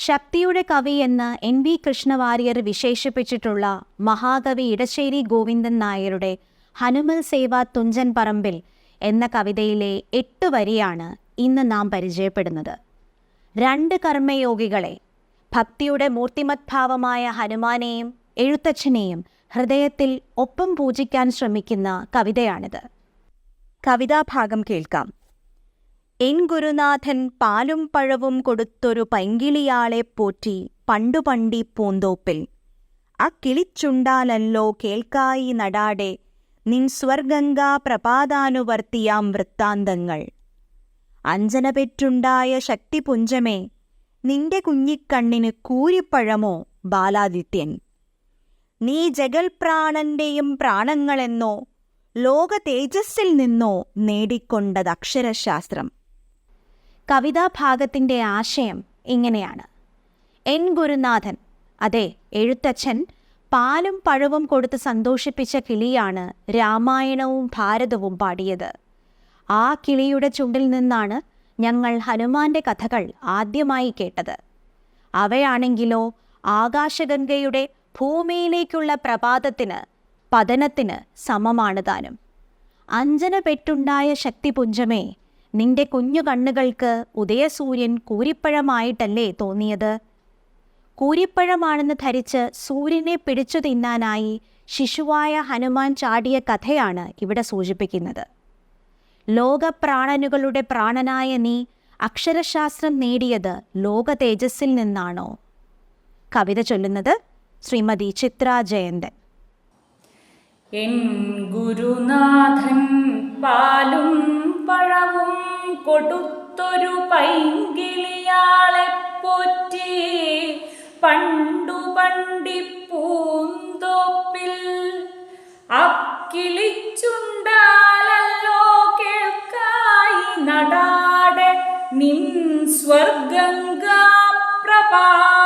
ശക്തിയുടെ കവി എന്ന് എൻ വി കൃഷ്ണവാര്യർ വിശേഷിപ്പിച്ചിട്ടുള്ള മഹാകവി ഇടശ്ശേരി ഗോവിന്ദൻ നായരുടെ ഹനുമൽ സേവ തുഞ്ചൻ പറമ്പിൽ എന്ന കവിതയിലെ എട്ട് വരിയാണ് ഇന്ന് നാം പരിചയപ്പെടുന്നത്. രണ്ട് കർമ്മയോഗികളെ ഭക്തിയുടെ മൂർത്തിമത്ഭാവമായ ഹനുമാനെയും എഴുത്തച്ഛനെയും ഹൃദയത്തിൽ ഒപ്പം പൂജിക്കാൻ ശ്രമിക്കുന്ന കവിതയാണിത്. കവിതാഭാഗം കേൾക്കാം. എൻ ഗുരുനാഥൻ പാലും പഴവും കൊടുത്തൊരു പൈങ്കിളിയാളെ പോറ്റി പണ്ടുപണ്ടി പൂന്തോപ്പിൽ. ആ കിളിച്ചുണ്ടാലല്ലോ കേൾക്കായി നടാടെ നിൻ സ്വർഗംഗാ പ്രപാതാനുവർത്തിയാം വൃത്താന്തങ്ങൾ. അഞ്ജന പെറ്റുണ്ടായ ശക്തിപുഞ്ചമേ നിന്റെ കുഞ്ഞിക്കണ്ണിന് കൂരിപ്പഴമോ ബാലാദിത്യൻ? നീ ജഗൽപ്രാണന്റെയും പ്രാണങ്ങളെന്നോ ലോക തേജസ്സിൽ നിന്നോ നേടിക്കൊണ്ടത് അക്ഷരശാസ്ത്രം. കവിതാഭാഗത്തിന്റെ ആശയം ഇങ്ങനെയാണ്. എൻ ഗുരുനാഥൻ അതെ എഴുത്തച്ഛൻ പാലും പഴവും കൊടുത്ത് സന്തോഷിപ്പിച്ച കിളിയാണ് രാമായണവും ഭാരതവും പാടിയത്. ആ കിളിയുടെ ചുണ്ടിൽ നിന്നാണ് ഞങ്ങൾ ഹനുമാന്റെ കഥകൾ ആദ്യമായി കേട്ടത്. അവയാണെങ്കിലോ ആകാശഗംഗയുടെ ഭൂമിയിലേക്കുള്ള പ്രഭാതത്തിന് പതനത്തിന് സമമാണ് താനും. അഞ്ജന പെട്ടുണ്ടായ ശക്തിപുഞ്ചമേ നിന്റെ കുഞ്ഞു കണ്ണുകൾക്ക് ഉദയസൂര്യൻ കൂരിപ്പഴമായിട്ടല്ലേ തോന്നിയത്? കൂരിപ്പഴമാണെന്ന് ധരിച്ച് സൂര്യനെ പിടിച്ചു തിന്നാനായി ശിശുവായ ഹനുമാൻ ചാടിയ കഥയാണ് ഇവിടെ സൂചിപ്പിക്കുന്നത്. ലോകപ്രാണനുകളുടെ പ്രാണനായ നീ അക്ഷരശാസ്ത്രം നേടിയത് ലോക തേജസ്സിൽ നിന്നാണോ? കവിത ചൊല്ലുന്നത് ശ്രീമതി ചിത്ര ജയന്തൻ. എൻ ഗുരുനാഥൻ പാലും കൊടുത്തൊരു പൈങ്കിളിയാളെ പോറ്റി പണ്ടു പണ്ടി പൂന്തോപ്പിൽ അക്കിളിച്ചുണ്ടാലല്ലോ കേൾക്കായി നടാടെ നിൻ സ്വർഗംഗാ പ്രപാതാനുവർത്തിയാം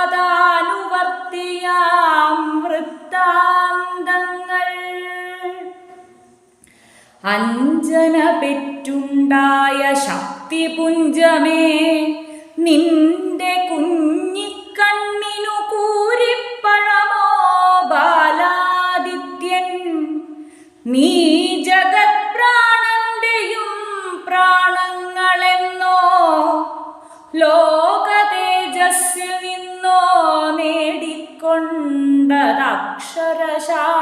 അഞ്ജന പെറ്റുണ്ടായ ശക്തി ശക്തിപുഞ്ചമേ നിന്റെ കുഞ്ഞിക്കണ്ണിനു കൂരിപ്പഴമോ ബാലാദിത്യൻ? നീ ജഗത്പ്രാണന്റെയും പ്രാണങ്ങളെന്നോ ലോക തേജസ്സിൽ നിന്നോ നേടിക്കൊണ്ടത് അക്ഷരശാസ്ത്രം